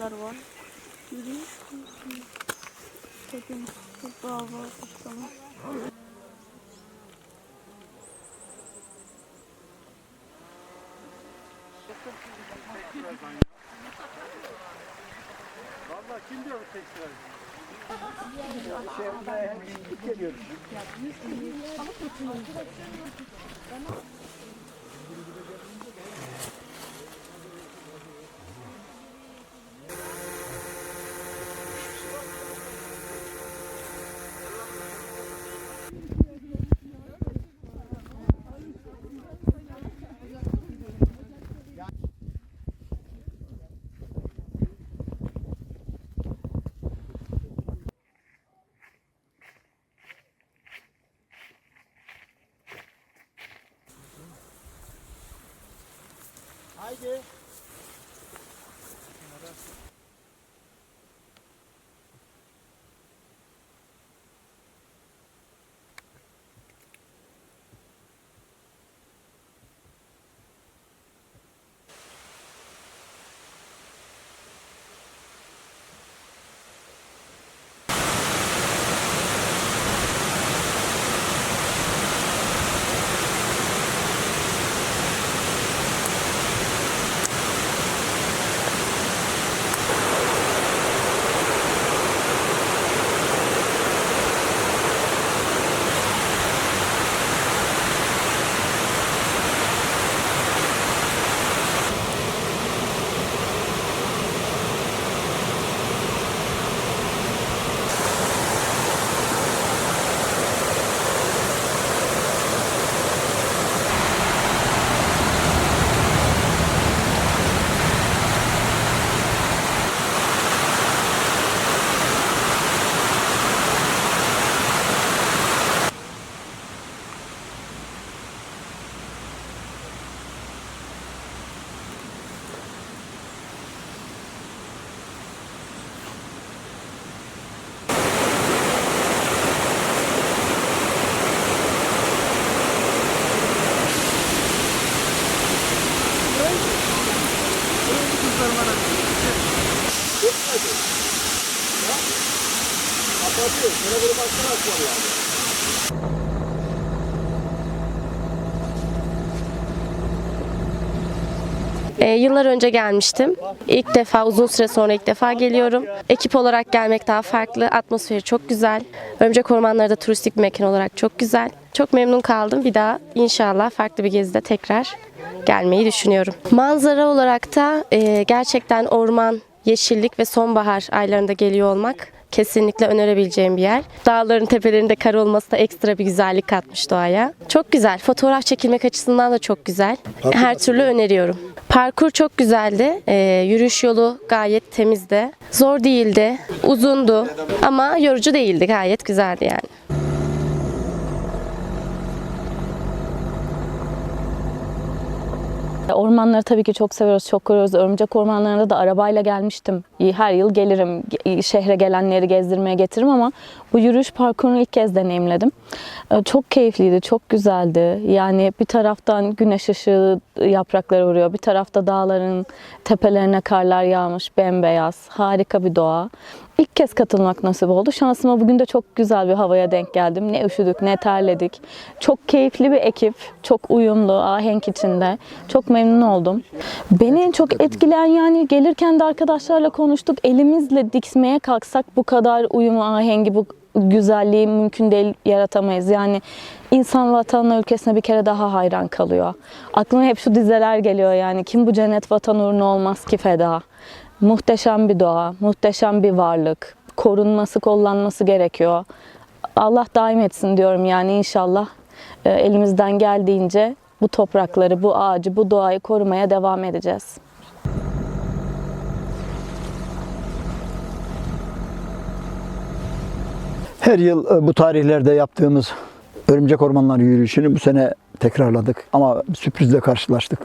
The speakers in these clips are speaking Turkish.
kadar var. Yürüyüş. Çekin. Çok daha var. Tamam. Diyor bu tekstler? Haydi. Ee, yıllar önce gelmiştim. İlk defa, uzun süre sonra ilk defa geliyorum. Ekip olarak gelmek daha farklı. Atmosferi çok güzel. Örümcek Ormanları da turistik bir mekan olarak çok güzel. Çok memnun kaldım. Bir daha inşallah farklı bir gezide tekrar gelmeyi düşünüyorum. Manzara olarak da e, gerçekten orman, yeşillik ve sonbahar aylarında geliyor olmak kesinlikle önerebileceğim bir yer. Dağların tepelerinde kar olması da ekstra bir güzellik katmış doğaya. Çok güzel. Fotoğraf çekilmek açısından da çok güzel. Her türlü öneriyorum. Parkur çok güzeldi. Ee, yürüyüş yolu gayet temizdi. Zor değildi. Uzundu. Ama yorucu değildi. Gayet güzeldi yani. Ormanları tabii ki çok seviyoruz, çok koruyoruz. Örümcek ormanlarında da arabayla gelmiştim. Her yıl gelirim, ge- şehre gelenleri gezdirmeye getiririm ama bu yürüyüş parkurunu ilk kez deneyimledim. Ee, Çok keyifliydi, çok güzeldi. Yani bir taraftan güneş ışığı yapraklara vuruyor, bir tarafta dağların tepelerine karlar yağmış, bembeyaz, harika bir doğa. İlk kez katılmak nasip oldu. Şansıma bugün de çok güzel bir havaya denk geldim. Ne üşüdük ne terledik. Çok keyifli bir ekip. Çok uyumlu, ahenk içinde. Çok memnun oldum. Beni en çok etkileyen yani gelirken de arkadaşlarla konuştuk. Elimizle dikmeye kalksak bu kadar uyumu, ahengi, bu güzelliği mümkün değil yaratamayız. Yani insan vatanına, ülkesine bir kere daha hayran kalıyor. Aklıma hep şu dizeler geliyor yani. Kim bu cennet vatan uğruna olmaz ki feda. Muhteşem bir doğa, muhteşem bir varlık. Korunması, kollanması gerekiyor. Allah daim etsin diyorum yani inşallah e, elimizden geldiğince bu toprakları, bu ağacı, bu doğayı korumaya devam edeceğiz. Her yıl e, bu tarihlerde yaptığımız Örümcek Ormanları yürüyüşünü bu sene tekrarladık. Ama sürprizle karşılaştık.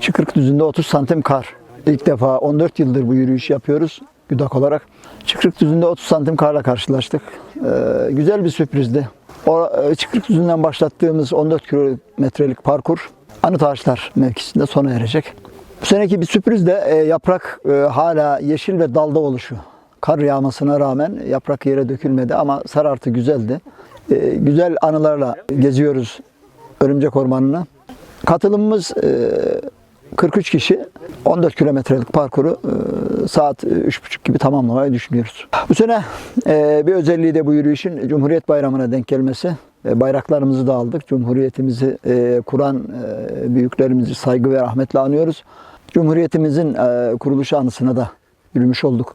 Çıkırık düzünde 30 santim kar. İlk defa 14 yıldır bu yürüyüş yapıyoruz güdak olarak. Çıkırık düzünde 30 santim karla karşılaştık. Ee, güzel bir sürprizdi. O, e, Çıkırık düzünden başlattığımız 14 kilometrelik parkur Anıt Ağaçlar mevkisinde sona erecek. Bu seneki bir sürpriz de e, yaprak e, hala yeşil ve dalda oluşu. Kar yağmasına rağmen yaprak yere dökülmedi ama sarartı güzeldi. E, güzel anılarla geziyoruz Örümcek Ormanı'nı. Katılımımız e, 43 kişi 14 kilometrelik parkuru e, saat 3.30 gibi tamamlamayı düşünüyoruz. Bu sene e, bir özelliği de bu yürüyüşün Cumhuriyet Bayramı'na denk gelmesi. E, Bayraklarımızı da aldık. Cumhuriyetimizi e, kuran e, büyüklerimizi saygı ve rahmetle anıyoruz. Cumhuriyetimizin e, kuruluş anısına da yürümüş olduk.